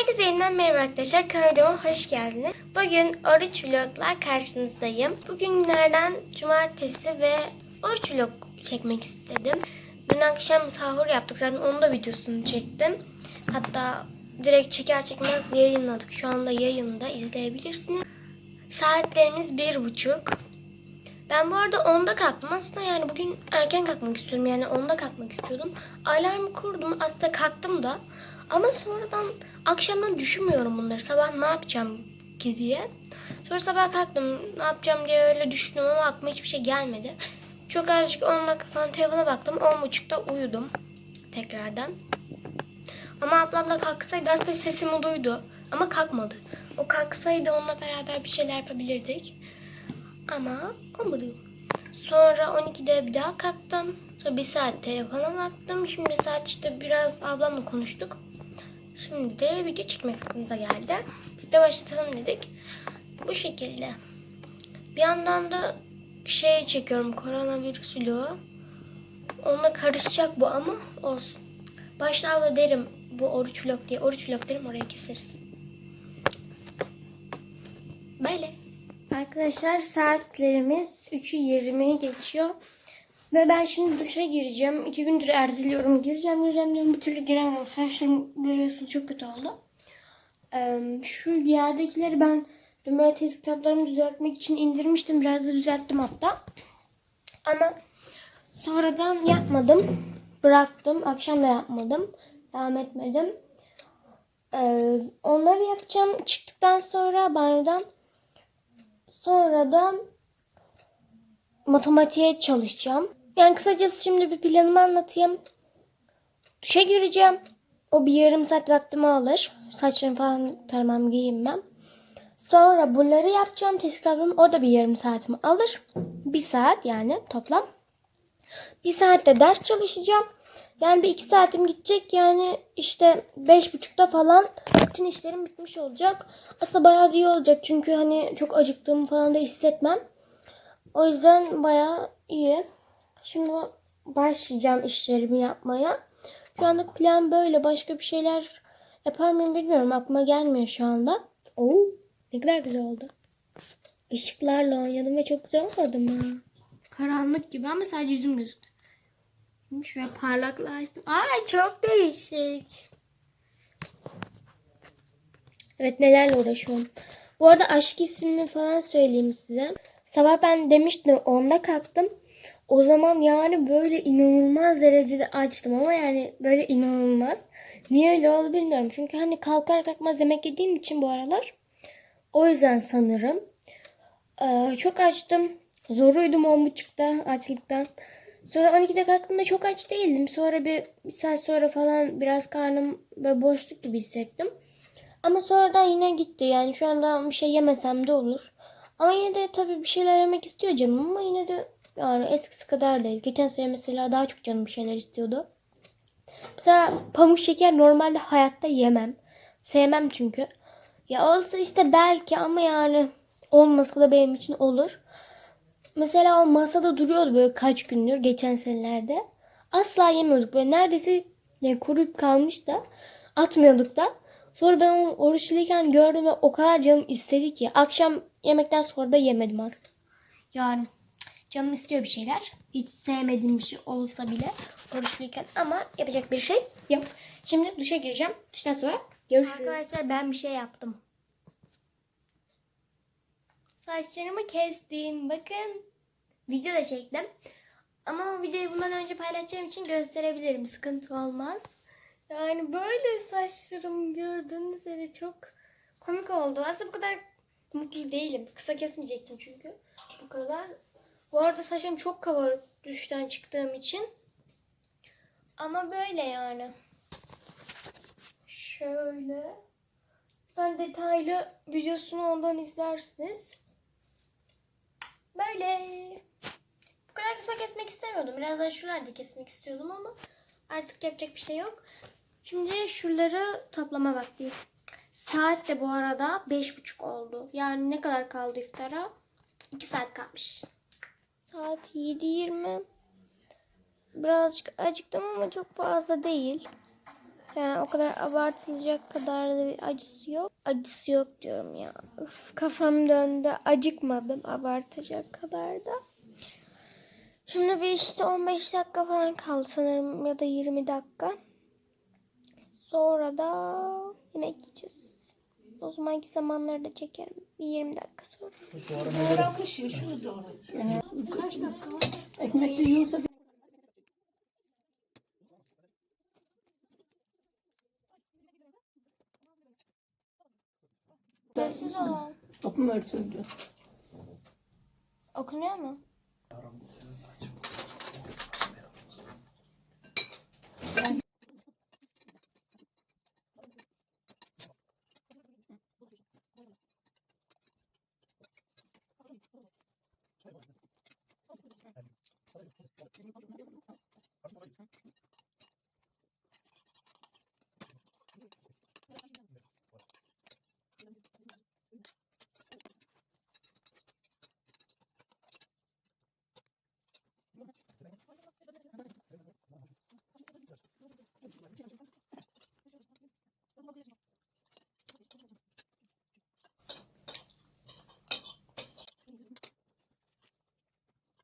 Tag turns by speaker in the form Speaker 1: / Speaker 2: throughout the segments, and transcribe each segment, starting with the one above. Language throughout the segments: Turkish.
Speaker 1: Herkese yeniden merhaba arkadaşlar. Kanalıma hoş geldiniz. Bugün oruç vlogla karşınızdayım. Bugün günlerden cumartesi ve oruç vlog çekmek istedim. Dün akşam sahur yaptık. Zaten onun da videosunu çektim. Hatta direkt çeker çekmez yayınladık. Şu anda yayında izleyebilirsiniz. Saatlerimiz bir buçuk. Ben bu arada 10'da kalktım. Aslında yani bugün erken kalkmak istiyorum. Yani 10'da kalkmak istiyordum. Alarmı kurdum. Aslında kalktım da. Ama sonradan akşamdan düşünmüyorum bunları. Sabah ne yapacağım ki diye. Sonra sabah kalktım. Ne yapacağım diye öyle düşündüm ama aklıma hiçbir şey gelmedi. Çok azıcık 10 dakika falan telefona baktım. 10.30'da uyudum. Tekrardan. Ama ablam da kalksaydı aslında sesimi duydu. Ama kalkmadı. O kalksaydı onunla beraber bir şeyler yapabilirdik. Ama olmadı. Sonra 12'de bir daha kalktım. Sonra bir saat telefona baktım. Şimdi saat işte biraz ablamla konuştuk. Şimdi de video çekmek aklımıza geldi. Biz de başlatalım dedik. Bu şekilde. Bir yandan da şey çekiyorum koronavirüs vlogu. Onunla karışacak bu ama olsun. Başta derim bu oruç vlog diye. Oruç vlog derim oraya keseriz. Böyle. Arkadaşlar saatlerimiz 3'ü 20'yi geçiyor. Ve ben şimdi duşa gireceğim. İki gündür erteliyorum. Gireceğim gireceğim diyorum. Bir türlü giremiyorum. Saçlarım görüyorsunuz çok kötü oldu. Ee, şu yerdekileri ben dün böyle test kitaplarımı düzeltmek için indirmiştim. Biraz da düzelttim hatta. Ama sonradan yapmadım. Bıraktım. Akşam da yapmadım. Devam etmedim. Ee, onları yapacağım. Çıktıktan sonra banyodan Sonra da matematiğe çalışacağım. Yani kısacası şimdi bir planımı anlatayım. Duşa gireceğim. O bir yarım saat vaktimi alır. Saçlarımı falan taramam, giyinmem. Sonra bunları yapacağım. Test kitabım orada bir yarım saatimi alır. Bir saat yani toplam. Bir saatte ders çalışacağım. Yani bir iki saatim gidecek. Yani işte beş buçukta falan bütün işlerim bitmiş olacak. Aslında bayağı iyi olacak. Çünkü hani çok acıktığımı falan da hissetmem. O yüzden bayağı iyi. Şimdi başlayacağım işlerimi yapmaya. Şu anda plan böyle. Başka bir şeyler yapar mıyım bilmiyorum. Aklıma gelmiyor şu anda. Oo, ne kadar güzel oldu. Işıklarla oynadım ve çok güzel olmadı mı? Karanlık gibi ama sadece yüzüm gözüktü. Şöyle parlaklaştım. Ay çok değişik. Evet nelerle uğraşıyorum. Bu arada aşk ismini falan söyleyeyim size. Sabah ben demiştim onda kalktım. O zaman yani böyle inanılmaz derecede açtım ama yani böyle inanılmaz. Niye öyle oldu bilmiyorum. Çünkü hani kalkar kalkmaz yemek yediğim için bu aralar. O yüzden sanırım. Ee, çok açtım. Zor uyudum 10.30'da açlıktan. Sonra 12'de kalktığımda çok aç değildim. Sonra bir, bir saat sonra falan biraz karnım böyle boşluk gibi hissettim. Ama sonradan yine gitti. Yani şu anda bir şey yemesem de olur. Ama yine de tabii bir şeyler yemek istiyor canım ama yine de yani eskisi kadar değil. Geçen sene mesela daha çok canım bir şeyler istiyordu. Mesela pamuk şeker normalde hayatta yemem. Sevmem çünkü. Ya olsa işte belki ama yani olmasa da benim için olur. Mesela o masada duruyordu böyle kaç gündür geçen senelerde. Asla yemiyorduk. Böyle neredeyse yani kuruyup kalmış da atmıyorduk da. Sonra ben onu oruçluyken gördüm ve o kadar canım istedi ki. Akşam yemekten sonra da yemedim aslında. Yani canım istiyor bir şeyler. Hiç sevmediğim bir şey olsa bile oruçluyken ama yapacak bir şey yok. Şimdi duşa gireceğim. Duştan sonra görüşürüz. Arkadaşlar ben bir şey yaptım. Saçlarımı kestim. Bakın. Video da çektim. Ama o videoyu bundan önce paylaşacağım için gösterebilirim. Sıkıntı olmaz. Yani böyle saçlarım gördüğünüz üzere çok komik oldu. Aslında bu kadar mutlu değilim. Kısa kesmeyecektim çünkü. Bu kadar. Bu arada saçlarım çok kabarık duştan çıktığım için. Ama böyle yani. Şöyle. Ben detaylı videosunu ondan izlersiniz. Böyle. Bu kadar kısa kesmek istemiyordum. Biraz daha şuralarda kesmek istiyordum ama artık yapacak bir şey yok. Şimdi şuraları toplama vakti. Saat de bu arada beş buçuk oldu. Yani ne kadar kaldı iftara? 2 saat kalmış. Saat 7.20. Birazcık acıktım ama çok fazla değil. Yani o kadar abartılacak kadar da bir acısı yok. Acısı yok diyorum ya. Üf, kafam döndü. Acıkmadım abartacak kadar da. Şimdi bir işte 15 dakika falan kaldı sanırım ya da 20 dakika. Sonra da yemek yiyeceğiz. O zamanki zamanları da çekerim. Bir 20 dakika sonra.
Speaker 2: Doğramış ya şunu doğra. Kaç dakika var? Ekmek de yiyorsa
Speaker 1: Sessiz olun.
Speaker 2: kapım örtüldü.
Speaker 1: Okunuyor mu? 私たちは。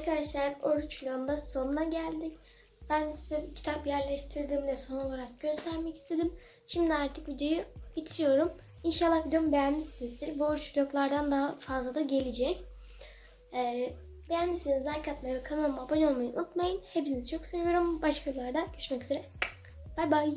Speaker 1: Arkadaşlar oruç vlogunda sonuna geldik. Ben size kitap yerleştirdiğimde son olarak göstermek istedim. Şimdi artık videoyu bitiriyorum. İnşallah videomu beğenmişsinizdir. Bu oruç vloglardan daha fazla da gelecek. Ee, beğendiyseniz like atmayı ve kanalıma abone olmayı unutmayın. Hepinizi çok seviyorum. Başka videolarda görüşmek üzere. Bay bay.